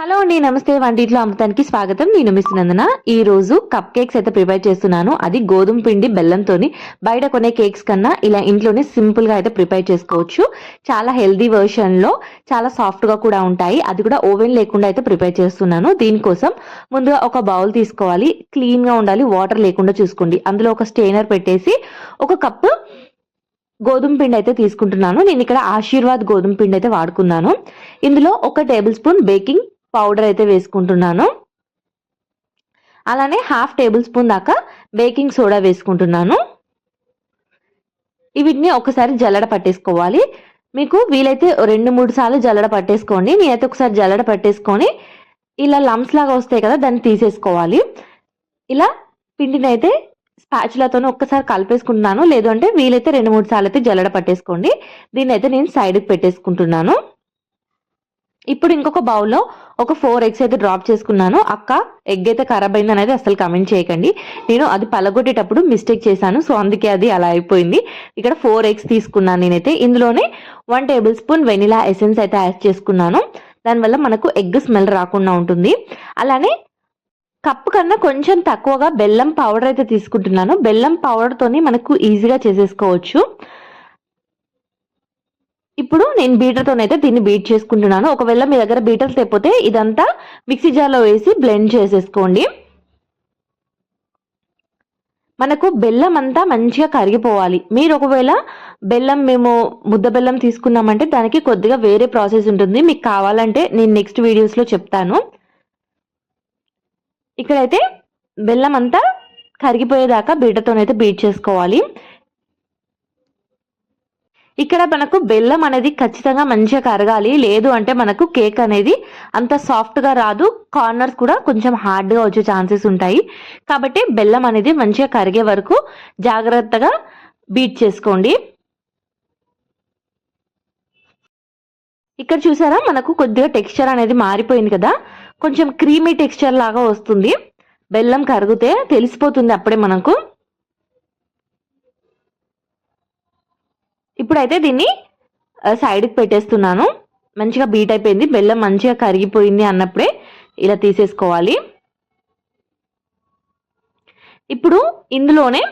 Hello అండి నమస్తే. వంటిట్లో అమృతానికి స్వాగతం. నేను మిస్ నందన. ఈ రోజు కప్ కేక్స్ అయితే ప్రిపేర్ చేస్తున్నాను. అది గోధుమ పిండి బెల్లంతోని బయట కొనే కేక్స్ కన్నా ఇలా ఇంట్లోనే సింపుల్గా అయితే ప్రిపేర్ చేసుకోవచ్చు. చాలా హెల్దీ వర్షన్లో చాలా సాఫ్ట్గా కూడా ఉంటాయి. అది కూడా ఓవెన్ లేకుండా అయితే ప్రిపేర్ చేస్తున్నాను. దీనికోసం ముందుగా ఒక బౌల్ తీసుకోవాలి. క్లీన్గా ఉండాలి. వాటర్ లేకుండా చూసుకోండి. అందులో ఒక స్టెయినర్ పెట్టేసి ఒక కప్పు గోధుమ పిండి అయితే తీసుకుంటున్నాను. నేను ఇక్కడ ఆశీర్వాద్ గోధుమ పిండి అయితే వాడుకున్నాను. ఇందులో ఒక టేబుల్ స్పూన్ బేకింగ్ పౌడర్ అయితే వేసుకుంటున్నాను. అలానే హాఫ్ టేబుల్ స్పూన్ దాకా బేకింగ్ సోడా వేసుకుంటున్నాను. వీటిని ఒకసారి జల్లడ పట్టేసుకోవాలి. మీకు వీలైతే రెండు మూడు సార్లు జల్లడ పట్టేసుకోండి. నేనైతే ఒకసారి జల్లడ పట్టేసుకొని ఇలా లమ్స్ లాగా వస్తాయి కదా దాన్ని తీసేసుకోవాలి. ఇలా పిండిని అయితే స్పాచులతో ఒక్కసారి కలిపేసుకుంటున్నాను. లేదంటే వీలైతే రెండు మూడు సార్లు అయితే జల్లడ పట్టేసుకోండి. దీన్ని అయితే నేను సైడ్కి పెట్టేసుకుంటున్నాను. ఇప్పుడు ఇంకొక బౌల్లో ఒక ఫోర్ ఎగ్స్ అయితే డ్రాప్ చేసుకున్నాను. అక్క ఎగ్ అయితే ఖరాబ్ అయింది అనేది అసలు కమెంట్ చేయకండి. నేను అది పలగొట్టేటప్పుడు మిస్టేక్ చేశాను. సో అందుకే అది అలా అయిపోయింది. ఇక్కడ ఫోర్ ఎగ్స్ తీసుకున్నాను నేనైతే. ఇందులోనే one tablespoon vanilla essence అయితే యాడ్ చేసుకున్నాను. దానివల్ల మనకు ఎగ్ స్మెల్ రాకుండా ఉంటుంది. అలానే కప్పు కన్నా కొంచెం తక్కువగా బెల్లం పౌడర్ అయితే తీసుకుంటున్నాను. బెల్లం పౌడర్తోని మనకు ఈజీగా చేసేసుకోవచ్చు. ఇప్పుడు నేను బీటర్తోనైతే దీన్ని బీట్ చేసుకుంటున్నాను. ఒకవేళ మీ దగ్గర బీటర్ తెప్పితే ఇదంతా మిక్సీ జార్లో వేసి బ్లెండ్ చేసేసుకోండి. మనకు బెల్లం అంతా మంచిగా కరిగిపోవాలి. మీరు ఒకవేళ బెల్లం మేము ముద్ద బెల్లం తీసుకున్నామంటే దానికి కొద్దిగా వేరే ప్రాసెస్ ఉంటుంది. మీకు కావాలంటే నేను నెక్స్ట్ వీడియోస్లో చెప్తాను. ఇక్కడైతే బెల్లం అంతా కరిగిపోయేదాకా బీటతోనైతే బీట్ చేసుకోవాలి. ఇక్కడ మనకు బెల్లం అనేది ఖచ్చితంగా మంచిగా కరగాలి. లేదు అంటే మనకు కేక్ అనేది అంత సాఫ్ట్గా రాదు. కార్నర్స్ కూడా కొంచెం హార్డ్గా వచ్చే ఛాన్సెస్ ఉంటాయి. కాబట్టి బెల్లం అనేది మంచిగా కరిగే వరకు జాగ్రత్తగా బీట్ చేసుకోండి. ఇక్కడ చూసారా? మనకు కొద్దిగా టెక్స్చర్ అనేది మారిపోయింది కదా. కొంచెం క్రీమీ టెక్స్చర్ లాగా వస్తుంది. బెల్లం కరిగితే తెలిసిపోతుంది అప్పుడే మనకు. ఇప్పుడైతే దీన్ని సైడ్కి పెట్టేస్తున్నాను. మంచిగా బీట్ అయిపోయింది. బెల్లం మంచిగా కరిగిపోయింది అన్నప్పుడే ఇలా తీసేసుకోవాలి. ఇప్పుడు ఇందులోనే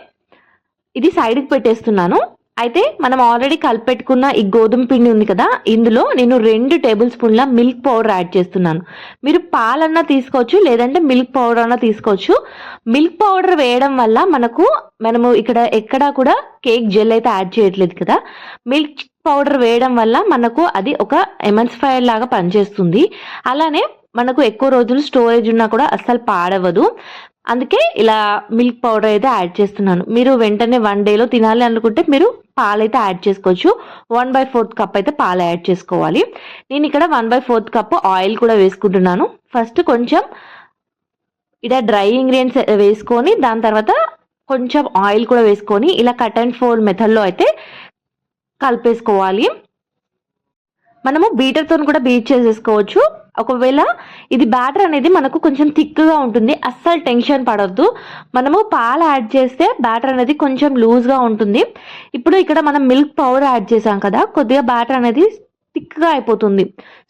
ఇది సైడ్కి పెట్టేస్తున్నాను. అయితే మనం ఆల్రెడీ కలిపెట్టుకున్న ఈ గోధుమ పిండి ఉంది కదా ఇందులో నేను రెండు టేబుల్ స్పూన్ల మిల్క్ పౌడర్ యాడ్ చేస్తున్నాను. మీరు పాలన్నా తీసుకోవచ్చు లేదంటే మిల్క్ పౌడర్ అన్నా తీసుకోవచ్చు. మిల్క్ పౌడర్ వేయడం వల్ల మనకు మనము ఇక్కడ ఎక్కడా కూడా కేక్ జెల్ అయితే యాడ్ చేయట్లేదు కదా. మిల్క్ పౌడర్ వేయడం వల్ల మనకు అది ఒక ఎమన్స్ఫైర్ లాగా పనిచేస్తుంది. అలానే మనకు ఎక్కువ రోజులు స్టోరేజ్ ఉన్నా కూడా అస్సలు పాడవదు. అందుకే ఇలా మిల్క్ పౌడర్ అయితే యాడ్ చేస్తున్నాను. మీరు వెంటనే వన్ డేలో తినాలి అనుకుంటే మీరు పాలైతే యాడ్ చేసుకోవచ్చు. వన్ బై ఫోర్త్ కప్ అయితే పాలు యాడ్ చేసుకోవాలి. నేను ఇక్కడ one by fourth cup oil కూడా వేసుకుంటున్నాను. ఫస్ట్ కొంచెం ఇలా డ్రై ఇంగ్రీడియంట్స్ వేసుకొని దాని తర్వాత కొంచెం ఆయిల్ కూడా వేసుకొని ఇలా కట్ అండ్ ఫోల్డ్ మెథడ్లో అయితే కలిపేసుకోవాలి. మనము బీటర్తో కూడా బీట్ చేసేసుకోవచ్చు. ఒకవేళ ఇది బ్యాటర్ అనేది మనకు కొంచెం థిక్గా ఉంటుంది అస్సలు టెన్షన్ పడద్దు. మనము పాలు యాడ్ చేస్తే బ్యాటర్ అనేది కొంచెం లూజ్గా ఉంటుంది. ఇప్పుడు ఇక్కడ మనం మిల్క్ పౌడర్ యాడ్ చేసాం కదా కొద్దిగా బ్యాటర్ అనేది థిక్గా అయిపోతుంది.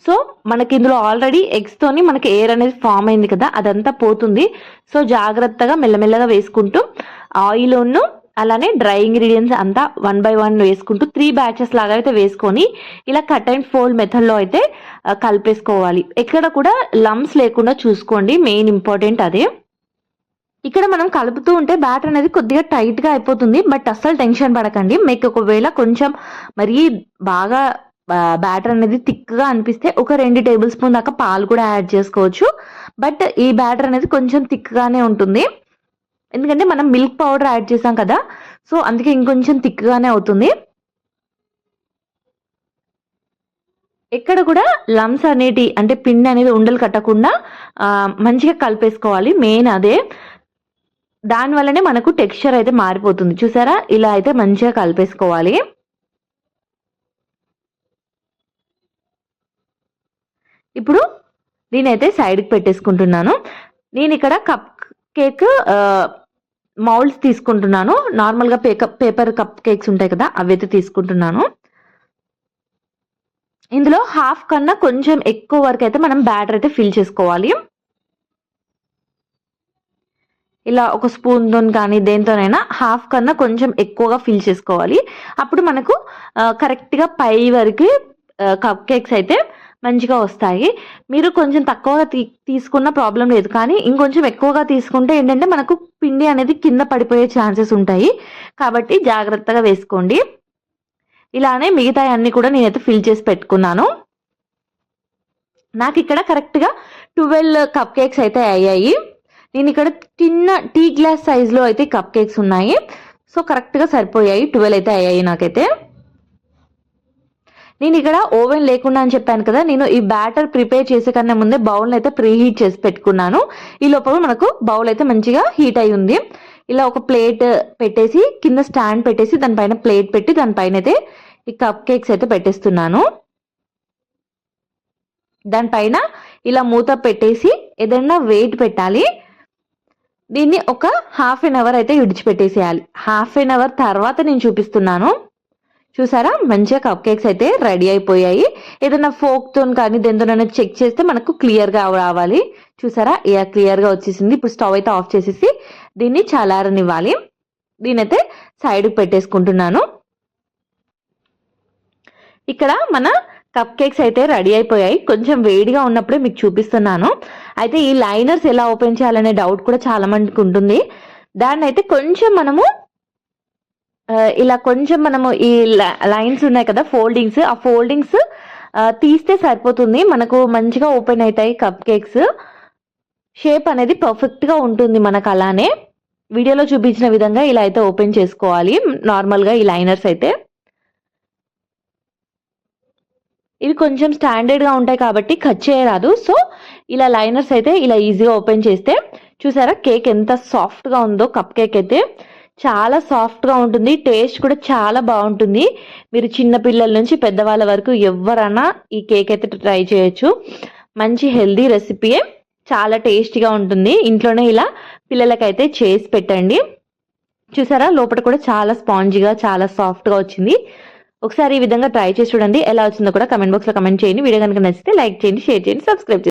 సో మనకి ఇందులో ఆల్రెడీ ఎగ్స్తోని మనకి ఎయిర్ అనేది ఫామ్ అయింది కదా అదంతా పోతుంది. సో జాగ్రత్తగా మెల్లమెల్లగా వేసుకుంటూ ఆయిల్ను అలానే డ్రై ఇంగ్రీడియంట్స్ అంతా వన్ బై వన్ వేసుకుంటూ త్రీ బ్యాచెస్ లాగా అయితే వేసుకొని ఇలా కట్ అండ్ ఫోల్డ్ మెథడ్లో అయితే కలిపేసుకోవాలి. ఎక్కడ కూడా లమ్స్ లేకుండా చూసుకోండి. మెయిన్ ఇంపార్టెంట్ అదే. ఇక్కడ మనం కలుపుతూ ఉంటే బ్యాటర్ అనేది కొద్దిగా టైట్గా అయిపోతుంది. బట్ అస్సలు టెన్షన్ పడకండి. మీకు ఒకవేళ కొంచెం మరీ బాగా బ్యాటర్ అనేది థిక్గా అనిపిస్తే ఒక రెండు టేబుల్ స్పూన్ దాకా పాలు కూడా యాడ్ చేసుకోవచ్చు. బట్ ఈ బ్యాటర్ అనేది కొంచెం థిక్గానే ఉంటుంది. ఎందుకంటే మనం మిల్క్ పౌడర్ యాడ్ చేసాం కదా సో అందుకే ఇంకొంచెం థిక్గానే అవుతుంది. ఎక్కడ కూడా లమ్స్ అనేటి అంటే పిండి అనేది ఉండలు కట్టకుండా మంచిగా కలిపేసుకోవాలి. మెయిన్ అదే. దానివల్లనే మనకు టెక్స్చర్ అయితే మారిపోతుంది. చూసారా? ఇలా అయితే మంచిగా కలిపేసుకోవాలి. ఇప్పుడు నేనైతే సైడ్కి పెట్టేసుకుంటున్నాను. నేను ఇక్కడ కప్ కేక్ మౌల్డ్స్ తీసుకుంటున్నాను. నార్మల్గా పేకప్ పేపర్ కప్ కేక్స్ ఉంటాయి కదా అవి అయితే తీసుకుంటున్నాను. ఇందులో హాఫ్ కన్నా కొంచెం ఎక్కువ వరకు అయితే మనం బ్యాటర్ అయితే ఫిల్ చేసుకోవాలి. ఇలా ఒక స్పూన్తో కానీ దేంతోనైనా హాఫ్ కన్నా కొంచెం ఎక్కువగా ఫిల్ చేసుకోవాలి. అప్పుడు మనకు కరెక్ట్గా పై వరకు కప్ కేక్స్ అయితే మంచిగా వస్తాయి. మీరు కొంచెం తక్కువగా తీ తీసుకున్న ప్రాబ్లం లేదు. కానీ ఇంకొంచెం ఎక్కువగా తీసుకుంటే ఏంటంటే మనకు పిండి అనేది కింద పడిపోయే ఛాన్సెస్ ఉంటాయి. కాబట్టి జాగ్రత్తగా వేసుకోండి. ఇలానే మిగతా అన్నీ కూడా నేనైతే ఫిల్ చేసి పెట్టుకున్నాను. నాకు ఇక్కడ కరెక్ట్గా ట్వెల్వ్ కప్ కేక్స్ అయితే అయ్యాయి. నేను ఇక్కడ చిన్న టీ గ్లాస్ సైజులో అయితే కప్ కేక్స్ ఉన్నాయి. సో కరెక్ట్గా సరిపోయాయి. ట్వెల్వ్ అయితే అయ్యాయి నాకైతే. నేను ఇక్కడ ఓవెన్ లేకుండా అని చెప్పాను కదా నేను ఈ బ్యాటర్ ప్రిపేర్ చేసే కన్నా ముందే బౌల్ అయితే ప్రీ హీట్ చేసి పెట్టుకున్నాను. ఈ లోపల మనకు బౌల్ అయితే మంచిగా హీట్ అయి ఉంది. ఇలా ఒక ప్లేట్ పెట్టేసి కింద స్టాండ్ పెట్టేసి దానిపైన ప్లేట్ పెట్టి దానిపైన అయితే ఈ కప్ కేక్స్ అయితే పెట్టేస్తున్నాను. దానిపైన ఇలా మూత పెట్టేసి ఏదైనా వెయిట్ పెట్టాలి. దీన్ని ఒక హాఫ్ అన్ అవర్ అయితే విడిచిపెట్టేసేయాలి. హాఫ్ అన్ అవర్ తర్వాత నేను చూపిస్తున్నాను. చూసారా? మంచిగా కప్ కేక్స్ అయితే రెడీ అయిపోయాయి. ఏదైనా ఫోక్తో కానీ దేంతోనైనా చెక్ చేస్తే మనకు క్లియర్గా రావాలి. చూసారా? ఏ క్లియర్గా వచ్చేసింది. ఇప్పుడు స్టవ్ అయితే ఆఫ్ చేసేసి దీన్ని చల్లారనివ్వాలి. దీనైతే సైడ్కి పెట్టేసుకుంటున్నాను. ఇక్కడ మన కప్ కేక్స్ అయితే రెడీ అయిపోయాయి. కొంచెం వేడిగా ఉన్నప్పుడే మీకు చూపిస్తున్నాను. అయితే ఈ లైనర్స్ ఎలా ఓపెన్ చేయాలనే డౌట్ కూడా చాలా మందికి ఉంటుంది. దాన్ని అయితే కొంచెం మనము ఇలా కొంచెం మనము ఈ లైన్స్ ఉన్నాయి కదా ఫోల్డింగ్స్ ఆ ఫోల్డింగ్స్ తీస్తే సరిపోతుంది. మనకు మంచిగా ఓపెన్ అవుతాయి కప్ కేక్స్ షేప్ అనేది పర్ఫెక్ట్గా ఉంటుంది మనకు అలానే. వీడియోలో చూపించిన విధంగా ఇలా అయితే ఓపెన్ చేసుకోవాలి. నార్మల్గా ఈ లైనర్స్ అయితే. ఇవి కొంచెం స్టాండర్డ్గా ఉంటాయి కాబట్టి కట్ చేయరాదు. సో ఇలా లైనర్స్ అయితే ఇలా ఈజీగా ఓపెన్ చేస్తే చూసారా కేక్ ఎంత సాఫ్ట్గా ఉందో కప్ కేక్ అయితే. చాలా సాఫ్ట్గా ఉంటుంది. టేస్ట్ కూడా చాలా బాగుంటుంది. మీరు చిన్న పిల్లల నుంచి పెద్దవాళ్ళ వరకు ఎవరైనా ఈ కేక్ అయితే ట్రై చేయొచ్చు. మంచి హెల్దీ రెసిపీయే చాలా టేస్టీగా ఉంటుంది. ఇంట్లోనే ఇలా పిల్లలకైతే చేసి పెట్టండి. చూసారా? లోపల కూడా చాలా స్పాంజీగా చాలా సాఫ్ట్గా వచ్చింది. ఒకసారి ఈ విధంగా ట్రై చేసి చూడండి. ఎలా వచ్చిందో కూడా కమెంట్ బాక్స్లో కమెంట్ చేయండి. వీడియో కనుక నచ్చితే లైక్ చేయండి షేర్ చేయండి సబ్స్క్రైబ్ చేయండి.